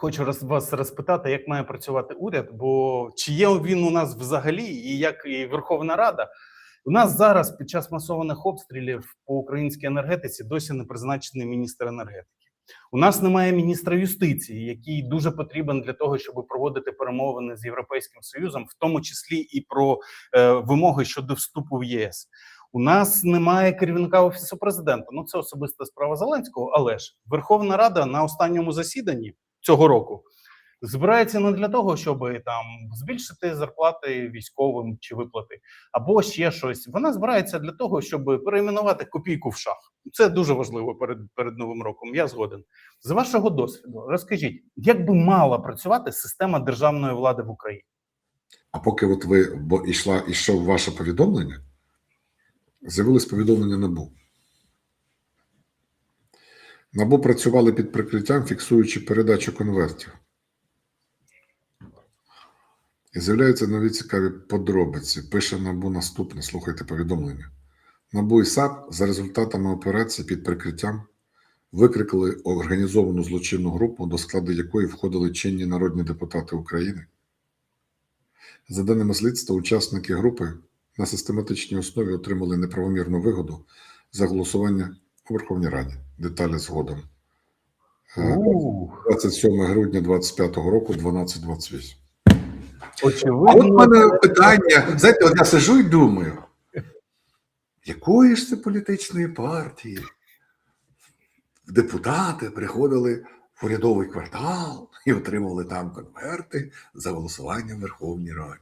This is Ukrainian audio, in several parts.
хочу роз, вас розпитати, як має працювати уряд, бо чи є він у нас взагалі, і як і Верховна Рада. У нас зараз під час масованих обстрілів по українській енергетиці досі не призначений міністр енергетики. У нас немає міністра юстиції, який дуже потрібен для того, щоб проводити перемовини з Європейським Союзом, в тому числі і про е, вимоги щодо вступу в ЄС. У нас немає керівника офісу президента. Ну це особиста справа Зеленського. Але ж Верховна Рада на останньому засіданні цього року збирається не для того, щоб там збільшити зарплати військовим чи виплати, або ще щось. Вона збирається для того, щоб перейменувати копійку в шах. Це дуже важливо перед перед новим роком. Я згоден. З вашого досвіду, розкажіть, як би мала працювати система державної влади в Україні? А поки от ви бо ішла, ішов ваше повідомлення, з'явилось повідомлення НАБУ. НАБУ працювали під прикриттям, фіксуючи передачу конвертів. І з'являються нові цікаві подробиці. Пише НАБУ наступне, слухайте повідомлення. НАБУ і САП за результатами операції під прикриттям викрикали організовану злочинну групу, до складу якої входили чинні народні депутати України. За даними слідства, учасники групи на систематичній основі отримали неправомірну вигоду за голосування у Верховній Раді. Деталі згодом. Е, 27 грудня 2025 року, 12.28. А от Очевидно, в мене питання. Знаєте, от я сижу і думаю, якої ж це політичної партії депутати приходили в урядовий квартал і отримували там конверти за голосування в Верховній Раді.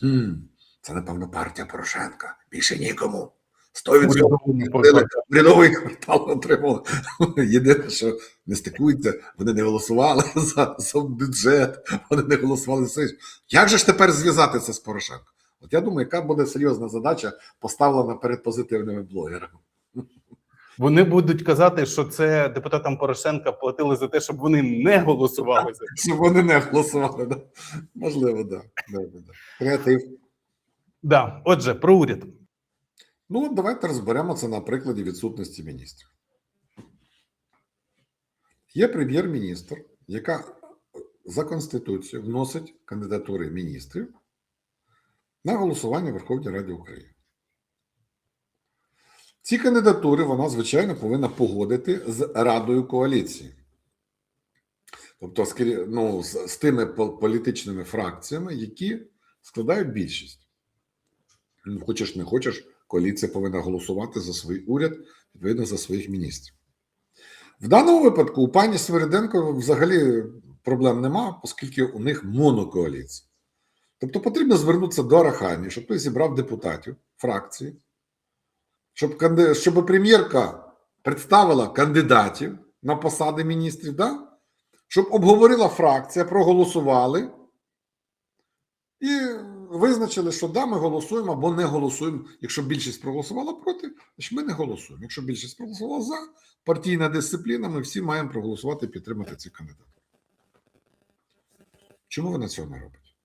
Хм, це, напевно, партія Порошенка. Більше нікому. 100% урядовому урядовий квартал отримали. Єдине, що не стикується, вони не голосували за, за бюджет, вони не голосували за. Як же ж тепер зв'язати це з Порошенком? От я думаю, яка буде серйозна задача поставлена перед позитивними блогерами. Вони будуть казати, що це депутатам Порошенка платили за те, щоб вони не голосували за це. Щоб вони не голосували. Да? Можливо, да. Креатив. Да. Отже, про уряд. Ну, от давайте розберемо це на прикладі відсутності міністрів. Є прем'єр-міністр, яка за Конституцією вносить кандидатури міністрів на голосування в Верховній Раді України. Ці кандидатури вона, звичайно, повинна погодити з Радою коаліції. Тобто ну, з тими політичними фракціями, які складають більшість. Ну, Хочеш, не хочеш, коаліція повинна голосувати за свій уряд, відповідно за своїх міністрів. В даному випадку у пані Свириденко взагалі проблем нема, оскільки у них монокоаліція. Тобто потрібно звернутися до Арахамі, щоб той зібрав депутатів фракції, щоб, щоб прем'єрка представила кандидатів на посади міністрів, да? щоб обговорила фракція, проголосували і визначили, що да, ми голосуємо або не голосуємо. Якщо більшість проголосувала проти, значить ми не голосуємо. Якщо більшість проголосувала за, партійна дисципліна, ми всі маємо проголосувати і підтримати цих кандидатів. Чому вона цього не робить?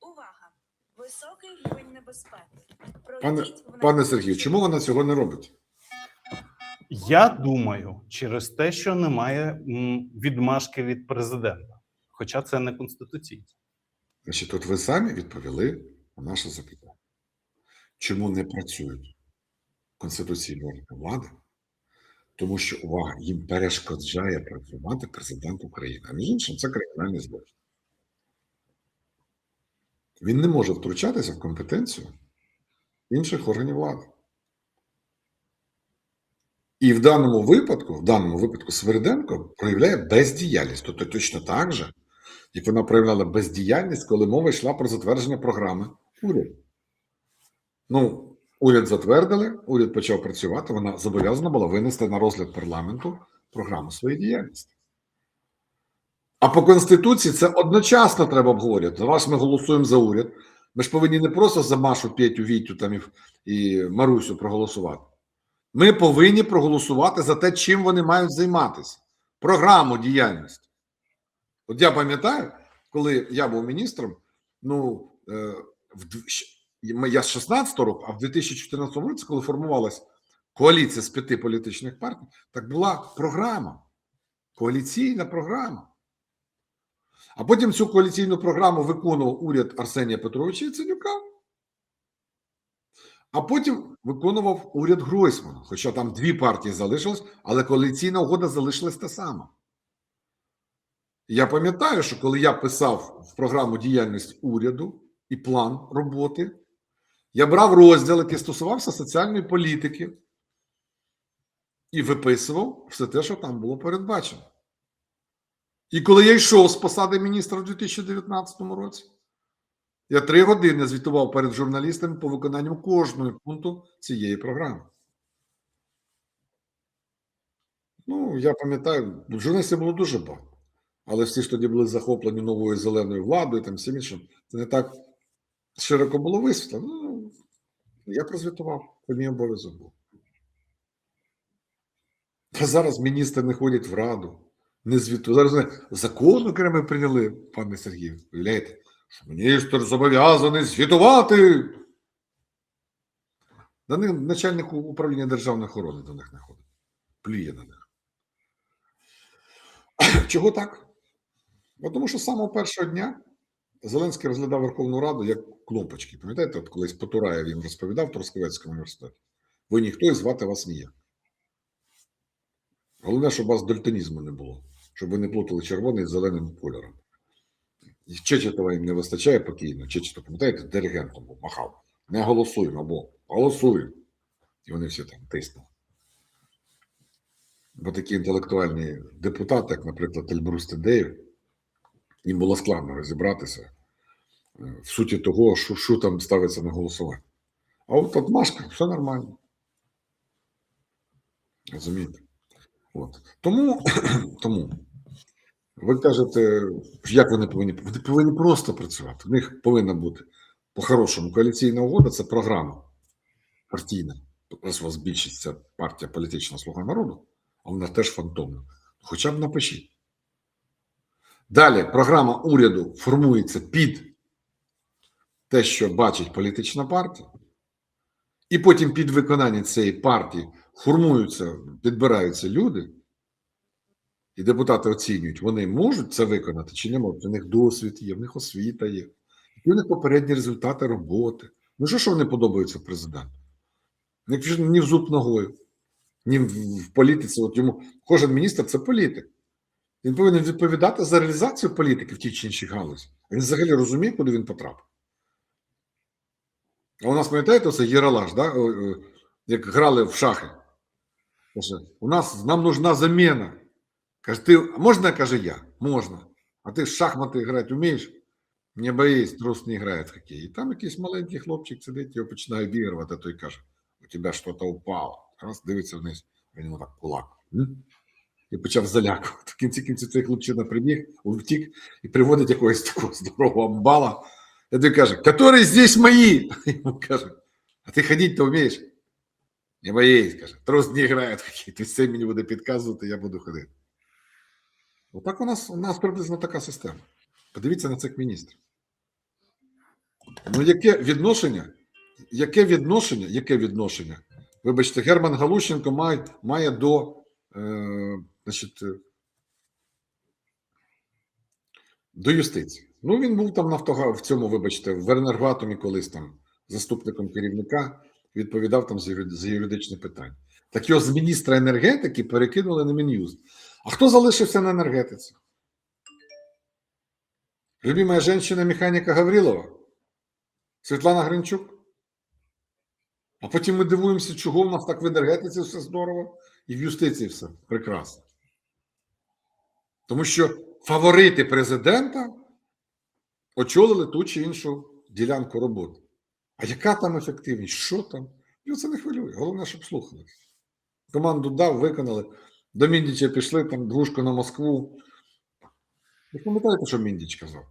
Увага! Високий рівень небезпеки. Пане, пане Сергію, чому вона цього не робить? Я думаю, через те, що немає м, відмашки від президента, хоча це не конституційно. Значить, от ви самі відповіли на наше запитання. Чому не працюють конституційні органи влади? Тому що увага їм перешкоджає працювати президент України. А між іншим, це кримінальний злочин. Він не може втручатися в компетенцію інших органів влади. І в даному випадку, в даному випадку, Свериденко проявляє бездіяльність. Тобто точно так же, як вона проявляла бездіяльність, коли мова йшла про затвердження програми уряду. Ну, уряд затвердили, уряд почав працювати, вона зобов'язана була винести на розгляд парламенту програму своєї діяльності. А по Конституції це одночасно треба обговорювати. За вас ми голосуємо за уряд. Ми ж повинні не просто за Машу, Петю, Вітю там і, і Марусю проголосувати. Ми повинні проголосувати за те, чим вони мають займатися. Програму діяльності. От я пам'ятаю, коли я був міністром, ну е, в я з 16 року, а в 2014 році, коли формувалась коаліція з п'яти політичних партій, так була програма. Коаліційна програма. А потім цю коаліційну програму виконував уряд Арсенія Петровича Яценюка. А потім виконував уряд Гройсмана. Хоча там дві партії залишились, але коаліційна угода залишилась та сама. Я пам'ятаю, що коли я писав в програму діяльність уряду і план роботи, я брав розділ, який стосувався соціальної політики, і виписував все те, що там було передбачено. І коли я йшов з посади міністра в 2019 році, я три години звітував перед журналістами по виконанню кожного пункту цієї програми. Ну, я пам'ятаю, журналістів було дуже багато. Але всі ж тоді були захоплені новою зеленою владою, там всім іншим. Це не так широко було висвітлено. Ну, я прозвітував, це мій обов'язок був. А зараз міністри не ходять в раду, не звітують. Зараз закон окремий прийняли, пане Сергію. Уявляєте, що міністр зобов'язаний звітувати. До них начальник управління державної охорони до них не ходить. Плює на них. Чого так? Бо тому що з самого першого дня Зеленський розглядав Верховну Раду як кнопочки. Пам'ятаєте, от колись Потураєв їм розповідав в Трускавецькому університеті. Ви ніхто і звати вас ніяк. Головне, щоб у вас дальтонізму не було, щоб ви не плутали червоний з зеленим кольором. І Чечетова їм не вистачає покійно. Чечетов, пам'ятаєте, диригентом був, махав. Не голосуємо або голосуємо. І вони всі там тиснули. Бо такі інтелектуальні депутати, як, наприклад, Ельбрус Тедеєв, їм було складно розібратися е, в суті того, що, що там ставиться на голосування. А от от Машка, все нормально. Розумієте? От. Тому, тому ви кажете, як вони повинні вони повинні просто працювати. В них повинна бути по-хорошому коаліційна угода це програма партійна. Раз у вас більшість це партія політична слуга народу, а вона теж фантомна. Хоча б напишіть. Далі програма уряду формується під те, що бачить політична партія, і потім під виконання цієї партії формуються, підбираються люди, і депутати оцінюють, вони можуть це виконати чи не можуть. У них досвід є, в них освіта є, які у них попередні результати роботи. Ну, що, що вони подобаються президенту? Ні в зуб ногою, ні в, політиці. От йому кожен міністр це політик. Він повинен відповідати за реалізацію політики в тій чи іншій галузі. Він взагалі розуміє, куди він потрапив. А у нас, пам'ятаєте, це Єралаш, да? Як грали в шахи. У нас нам нужна заміна. Каже, ти можна, каже я? Можна. А ти в шахмати грати вмієш? Не боїсь, трус не грає в хокей. І там якийсь маленький хлопчик сидить, його починає обігрувати, а той каже, у тебе щось упало. Раз дивиться вниз, він йому так кулак. І почав залякувати. В кінці кінці цей хлопчина прибіг, втік і приводить якогось такого здорового амбала. І той каже, который здесь мої? Йому каже, а ти ходити-то вмієш? Не боїсь, каже, трус не грає хокей. Ти все мені буде підказувати, я буду ходити. Отак у нас, у нас приблизно така система. Подивіться на цих міністрів. Ну, яке відношення? Яке відношення? Яке відношення? Вибачте, Герман Галущенко має, має до е, значить, е, до юстиції. Ну, він був там нафтога в цьому, вибачте, в енергоатомі колись там заступником керівника, відповідав там за юри- за юридичні питання. Так його з міністра енергетики перекинули на Мін'юст. А хто залишився на енергетиці? Любимая женщина механіка Гаврилова? Світлана Гринчук? А потім ми дивуємося, чого в нас так в енергетиці все здорово і в юстиції все прекрасно. Тому що фаворити президента очолили ту чи іншу ділянку роботи. А яка там ефективність? Що там? І це не хвилює. Головне, щоб слухали. Команду дав, виконали. До Міндіча пішли, там двушку на Москву. Ви пам'ятаєте, що Міндіч казав?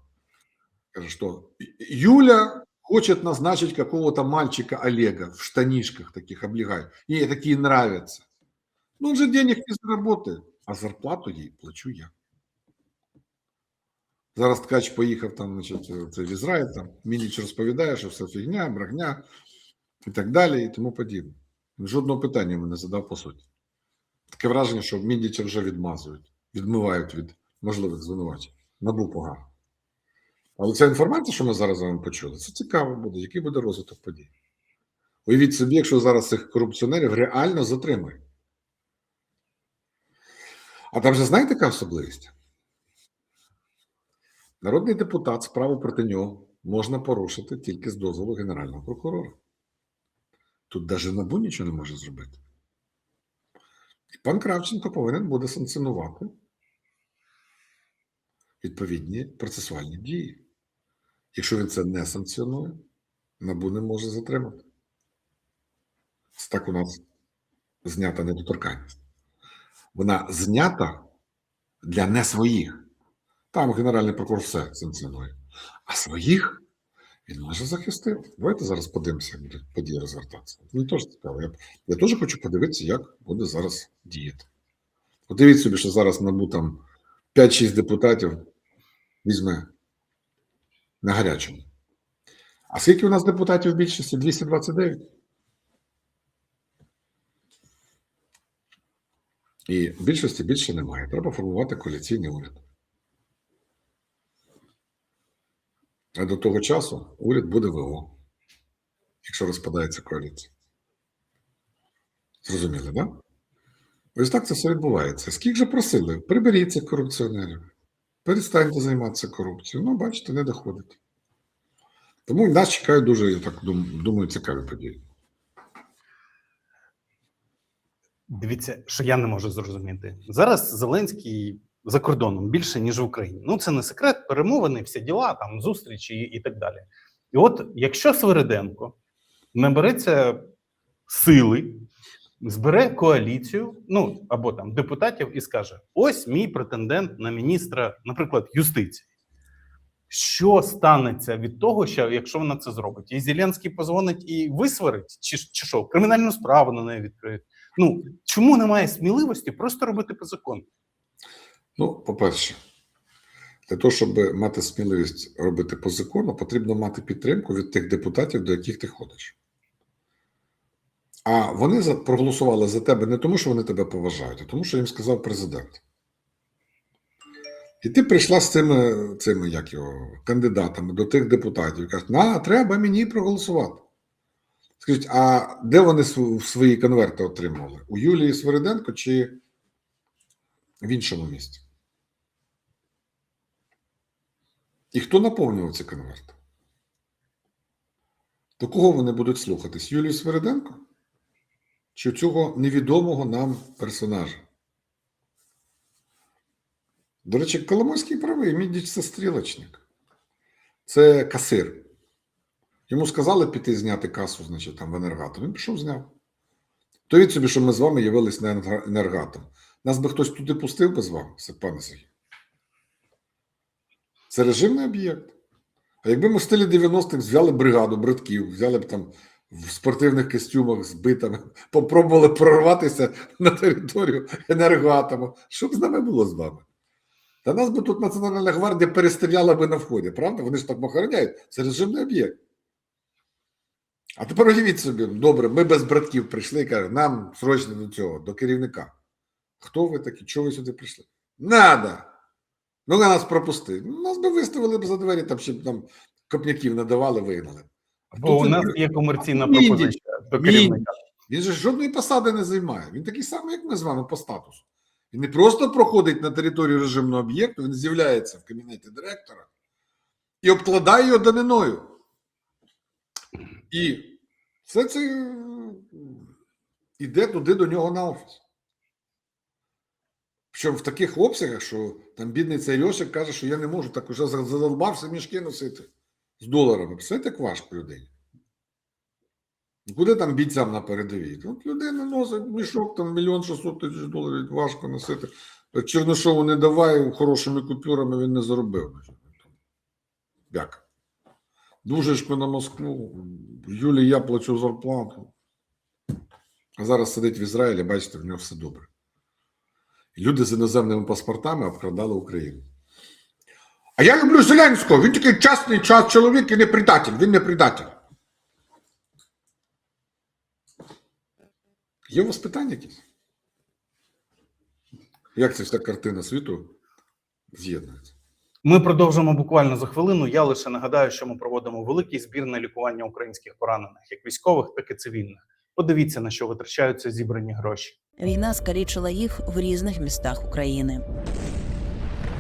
Каже, що Юля хочет назначить какого-то мальчика Олега в штанишках таких облегай. Ей такие нравятся. Ну, он же денег не заработает, а зарплату їй плачу я. Зараз ткач поїхав там, значить, це в Ізраїль, там Мініч розповідає, що все фігня, брехня і так далі, і тому подібне. Жодного питання йому не задав по суті. Таке враження, що Міндіча вже відмазують. відмивають від можливих звинувачень. Набу погано. Але ця інформація, що ми зараз з вами почули, це цікаво буде, який буде розвиток подій. Уявіть собі, якщо зараз цих корупціонерів реально затримають. А там же знаєте, яка особливість? Народний депутат справу проти нього можна порушити тільки з дозволу Генерального прокурора. Тут навіть НАБУ нічого не може зробити. І пан Кравченко повинен буде санкціонувати відповідні процесуальні дії. Якщо він це не санкціонує, НАБУ не може затримати. Це так у нас знята недоторканність. Вона знята для не своїх. Там генеральний прокурор все санкціонує. А своїх він може захистити. Давайте зараз подивимося, як будуть події розвертатися. Мені теж цікаво. Я, я теж хочу подивитися, як буде зараз діяти. Подивіть собі, що зараз набу там 5-6 депутатів візьме на гарячому. А скільки у нас депутатів в більшості? 229? І більшості більше немає. Треба формувати коаліційний уряд. А до того часу уряд буде ВО, якщо розпадається коаліція. Зрозуміли? Да? Ось так це все відбувається. Скільки же просили? Приберіть цих корупціонерів, перестаньте займатися корупцією. Ну, бачите, не доходить. Тому нас чекають дуже, я так думаю, цікаві події. Дивіться, що я не можу зрозуміти. Зараз Зеленський за кордоном більше, ніж в Україні. Ну, це не секрет, перемовини, всі діла, там зустрічі і, і так далі. І от якщо Свириденко набереться сили, збере коаліцію, ну або там депутатів і скаже: ось мій претендент на міністра, наприклад, юстиції. Що станеться від того, що якщо вона це зробить? І Зеленський позвонить і висварить, чи, чи що, кримінальну справу на неї відкриють? Ну чому немає сміливості просто робити по закону? Ну, по-перше, для того, щоб мати сміливість робити по закону, потрібно мати підтримку від тих депутатів, до яких ти ходиш. А вони проголосували за тебе не тому, що вони тебе поважають, а тому, що їм сказав президент. І ти прийшла з цими, цими як його, кандидатами до тих депутатів і кажеш, на, треба мені проголосувати. Скажіть, а де вони свої конверти отримали? У Юлії Свириденко чи в іншому місці? І хто наповнював ці конверти? До кого вони будуть слухатись? Юлію Свериденко? Чи цього невідомого нам персонажа? До речі, Коломойський правий, Мідіч це стрілочник. Це касир. Йому сказали піти зняти касу, значить, там в енергатом. Він пішов зняв. То собі, що ми з вами явились на енергатом. Нас би хтось туди пустив би з вами, пане Сергій. Це режимний об'єкт. А якби ми в стилі 90-х взяли бригаду братків, взяли б там в спортивних костюмах з битами, попробували прорватися на територію енергоатому, що б з нами було з вами? Та нас би тут Національна гвардія перестріляла би на вході, правда? Вони ж так охороняють. Це режимний об'єкт. А тепер уявіть собі, добре, ми без братків прийшли і кажемо, нам срочно до цього, до керівника. Хто ви такі? Чого ви сюди прийшли? Надо! Ну, на нас пропусти. Ну, Нас би виставили б за двері, там ще б там копняків надавали, вигнали. Бо тут у нас є комерційна пропозиція до керівника. Він же жодної посади не займає. Він такий самий, як ми з вами по статусу. Він не просто проходить на територію режимного об'єкту, він з'являється в кабінеті директора і обкладає його даниною. І все це е, іде туди до нього на офіс. Причому в таких обсягах, що там бідний цей Льошик каже, що я не можу так уже задолбався мішки носити з доларами. Представляєте, як важко людині. Ну, Куди там бійцям на передовій? От людина носить мішок, там мільйон шістсот тисяч доларів важко носити. Чернишову не давай, хорошими купюрами він не заробив. Як? Дружечку на Москву, Юлі, я плачу зарплату. А зараз сидить в Ізраїлі, бачите, в нього все добре. Люди з іноземними паспортами обкрадали Україну. А я люблю Зеленського, він такий чесний час чоловік і не предатель, він не предатель. Є у вас питання якісь? Як ця вся картина світу з'єднується? Ми продовжимо буквально за хвилину. Я лише нагадаю, що ми проводимо великий збір на лікування українських поранених, як військових, так і цивільних. Подивіться на що витрачаються зібрані гроші. Війна скалічила їх в різних містах України.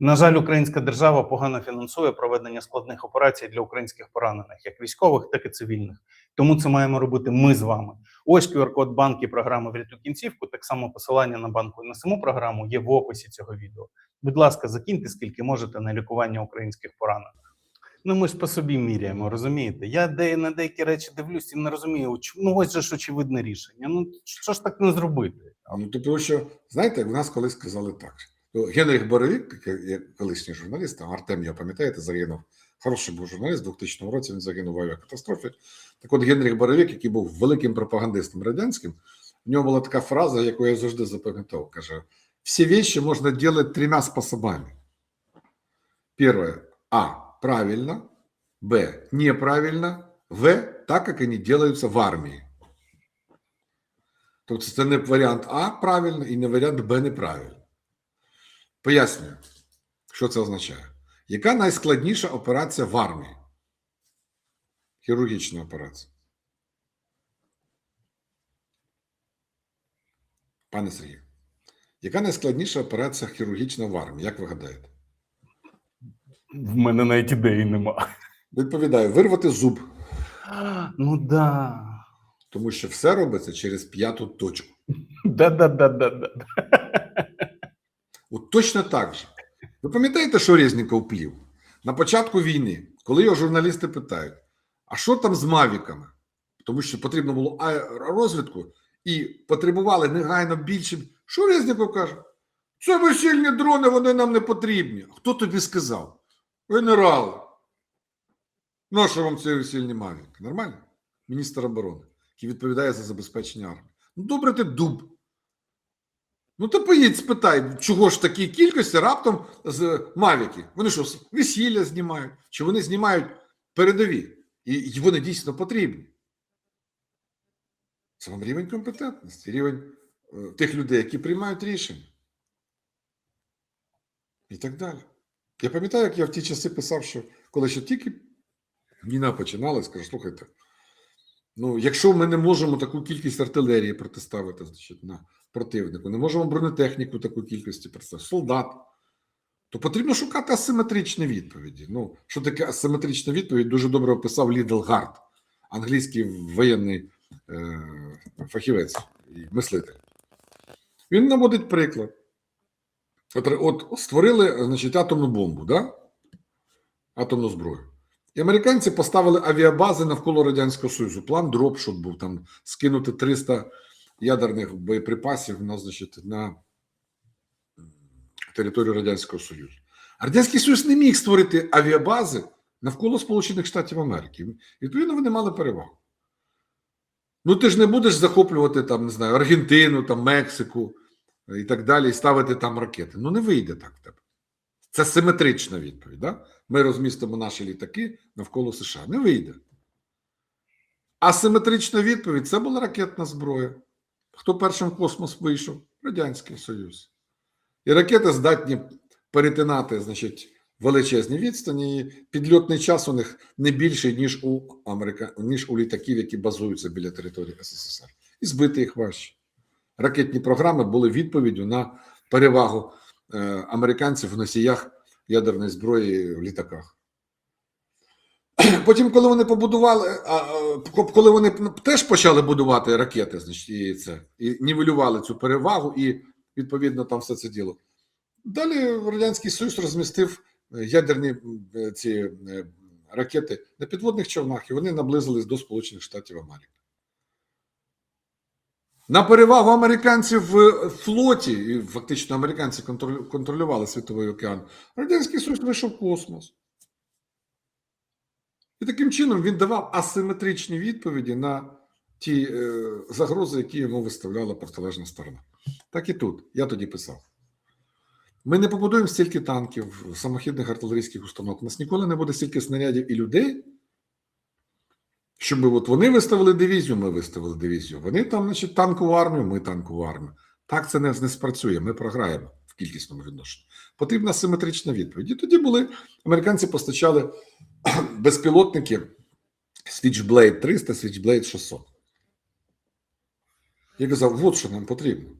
На жаль, українська держава погано фінансує проведення складних операцій для українських поранених, як військових, так і цивільних. Тому це маємо робити ми з вами. Ось QR-код банки програми «Врятуй кінцівку. Так само посилання на банку і на саму програму є в описі цього відео. Будь ласка, закиньте скільки можете на лікування українських поранених. Ну ми ж по собі міряємо, розумієте? Я на деякі речі дивлюсь і не розумію. Ну ось же ж очевидне рішення. Ну що ж так не зробити? А ну тому що знаєте, в нас колись сказали так. Ну, Генріх Боровік, колишній журналіст, там Артем його пам'ятаєте, загинув. Хороший був журналіст, у 2000 році він загинув в авіакатастрофі. Так от Генріх Боровік, який був великим пропагандистом радянським, в нього була така фраза, яку я завжди запам'ятав. Каже: всі вещи можна робити трьома способами. Перше, А. Правильно. Б. Неправильно. В. Так, як вони делаются в армії. Тобто це не варіант А правильно і не варіант Б неправильно. Пояснюю, що це означає. Яка найскладніша операція в армії? Хірургічна операція. Пане Сергію, яка найскладніша операція хірургічна в армії? Як ви гадаєте? В мене навіть ідеї нема. Відповідаю: вирвати зуб, Ну да. тому що все робиться через п'яту точку. Да-да-да-да-да. От точно так же. Ви пам'ятаєте, що Резніков плів? На початку війни, коли його журналісти питають, а що там з мавіками? Тому що потрібно було аеророзвідку і потребували негайно більше. Що Резніков каже? Це весільні дрони, вони нам не потрібні. Хто тобі сказав? Генерал. Ну, що вам ці весільні мавіки? Нормально? Міністр оборони, який відповідає за забезпечення армії. Ну, добре, ти дуб. Ну, ти поїдь, спитай, чого ж такій кількості раптом з Мавіки? Вони що, весілля знімають? Чи вони знімають передові? І, вони дійсно потрібні. Це вам рівень компетентності, рівень е, тих людей, які приймають рішення. І так далі. Я пам'ятаю, як я в ті часи писав, що коли ще тільки війна починалась, кажу, слухайте, ну, якщо ми не можемо таку кількість артилерії протиставити значить, на противнику, не можемо бронетехніку таку кількості представити, солдат, то потрібно шукати асиметричні відповіді. Ну, що таке асиметрична відповідь, дуже добре описав Лідл Гард, англійський воєнний е, фахівець і мислитель. Він наводить приклад. От, от створили значить, атомну бомбу, да? атомну зброю. І американці поставили авіабази навколо Радянського Союзу. План дроп, щоб був там скинути 300 ядерних боєприпасів на, значить, на територію Радянського Союзу. Радянський Союз не міг створити авіабази навколо Сполучених Штатів Америки. Відповідно, вони мали перевагу. Ну, ти ж не будеш захоплювати там, не знаю, Аргентину, там, Мексику і так далі, і ставити там ракети. Ну, не вийде так в тебе. Це симетрична відповідь. Да? Ми розмістимо наші літаки навколо США. Не вийде. Асиметрична відповідь це була ракетна зброя. Хто першим в космос вийшов? Радянський Союз. І ракети здатні перетинати, значить, величезні відстані. І підльотний час у них не більший, ніж у Америка... ніж у літаків, які базуються біля території СССР. І збити їх важче. Ракетні програми були відповіддю на перевагу е, американців в носіях ядерної зброї в літаках. Потім, коли вони побудували, а, коли вони теж почали будувати ракети, значить, і це і нівелювали цю перевагу, і відповідно там все це діло. Далі Радянський Союз розмістив е, ядерні е, ці е, ракети на підводних човнах, і вони наблизились до Сполучених Штатів Америки. На перевагу американців в флоті, і фактично американці контролювали світовий океан, Радянський Союз вийшов в космос. І таким чином він давав асиметричні відповіді на ті е, загрози, які йому виставляла протилежна сторона. Так і тут. Я тоді писав. Ми не побудуємо стільки танків, самохідних артилерійських установок. У нас ніколи не буде стільки снарядів і людей, щоб от вони виставили дивізію, ми виставили дивізію. Вони там, значить, танкову армію, ми танкову армію. Так це не, не спрацює. Ми програємо в кількісному відношенні. Потрібна симетрична відповідь. І тоді були американці постачали безпілотники Switchblade 300, Switchblade 600. Я казав, от що нам потрібно.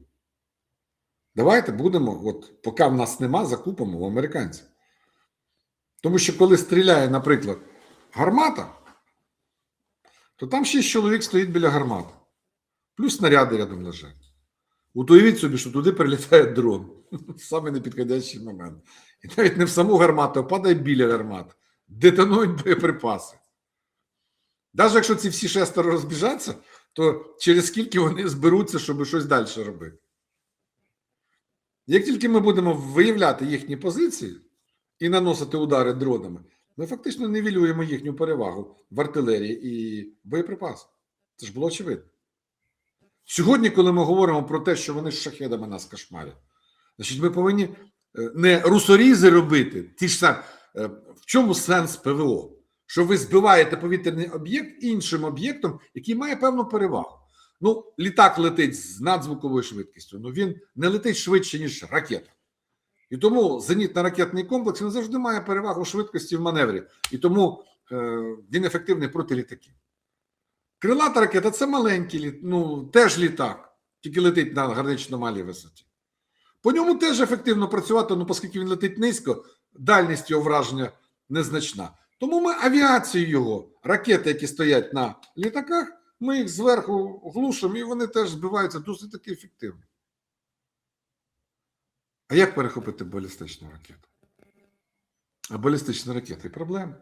Давайте будемо, от поки в нас нема, закупимо в американців. Тому що коли стріляє, наприклад, гармата, то там шість чоловік стоїть біля гармати. Плюс снаряди рядом лежать. От собі, що туди прилітає дрон. Саме непідходящий момент. І навіть не в саму гармату, а падає біля гармати. Детонують боєприпаси. Навіть якщо ці всі шестеро розбіжаться, то через скільки вони зберуться, щоб щось далі робити. Як тільки ми будемо виявляти їхні позиції і наносити удари дронами, ми фактично нівелюємо їхню перевагу в артилерії і боєприпасах. Це ж було очевидно. Сьогодні, коли ми говоримо про те, що вони з шахедами нас кошмарять, значить, ми повинні е, не русорізи робити, ті ж самі. Е, В чому сенс ПВО? Що ви збиваєте повітряний об'єкт іншим об'єктом, який має певну перевагу. Ну, літак летить з надзвуковою швидкістю, ну він не летить швидше, ніж ракета. І тому зенітно-ракетний комплекс він завжди має перевагу швидкості в маневрі, і тому е, він ефективний проти літаків. Крилата ракета це маленький літ, ну, теж літак, тільки летить на гранично малій висоті. По ньому теж ефективно працювати, ну, оскільки він летить низько, дальність його враження незначна. Тому ми авіацію його, ракети, які стоять на літаках, ми їх зверху глушимо, і вони теж збиваються досить таки ефективно. А як перехопити балістичну ракету? А балістична ракета і проблема.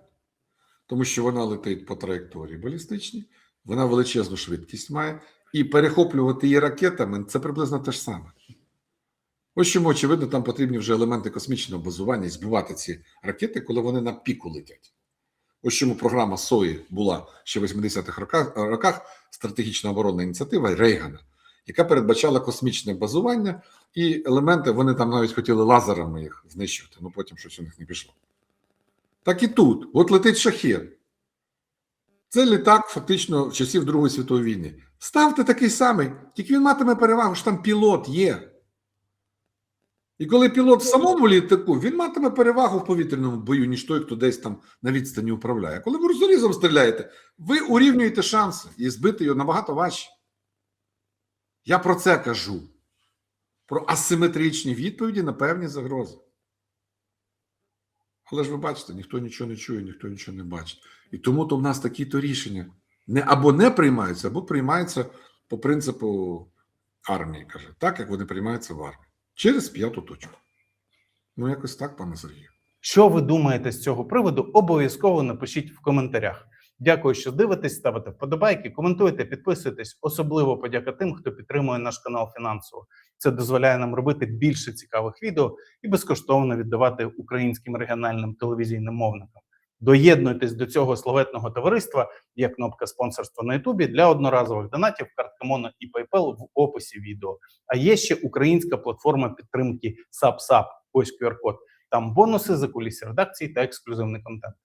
Тому що вона летить по траєкторії балістичній, вона величезну швидкість має, і перехоплювати її ракетами це приблизно те ж саме. Ось чому, очевидно, там потрібні вже елементи космічного базування і збивати ці ракети, коли вони на піку летять. Ось чому програма СОї була ще в 80-х роках, роках стратегічна оборонна ініціатива Рейгана, яка передбачала космічне базування і елементи, вони там навіть хотіли лазерами їх знищувати, ну потім щось у них не пішло. Так і тут, от летить шахет. Це літак фактично в часів Другої світової війни. Ставте такий самий, тільки він матиме перевагу, що там пілот є. І коли пілот в самому літаку, він матиме перевагу в повітряному бою, ніж той, хто десь там на відстані управляє. Коли ви розрізом стріляєте, ви урівнюєте шанси і збити його набагато важче. Я про це кажу. Про асиметричні відповіді на певні загрози. Але ж ви бачите, ніхто нічого не чує, ніхто нічого не бачить. І тому то в нас такі-то рішення не або не приймаються, або приймаються по принципу армії, каже, так як вони приймаються в армії. Через п'яту точку. Ну, якось так, пане Сергію. Що ви думаєте з цього приводу? Обов'язково напишіть в коментарях. Дякую, що дивитесь, ставите вподобайки, коментуйте, підписуйтесь. Особливо подяка тим, хто підтримує наш канал фінансово. Це дозволяє нам робити більше цікавих відео і безкоштовно віддавати українським регіональним телевізійним мовникам. Доєднуйтесь до цього славетного товариства. Є кнопка спонсорства на Ютубі для одноразових донатів, картка і PayPal в описі відео. А є ще українська платформа підтримки SAPSAP. Ось QR-код. Там бонуси за кулісі редакції та ексклюзивний контент.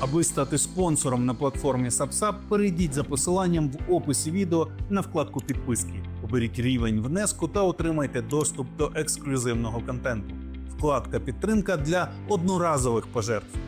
Аби стати спонсором на платформі SAPSAP, перейдіть за посиланням в описі відео на вкладку підписки. Оберіть рівень внеску та отримайте доступ до ексклюзивного контенту. Вкладка підтримка для одноразових пожертв.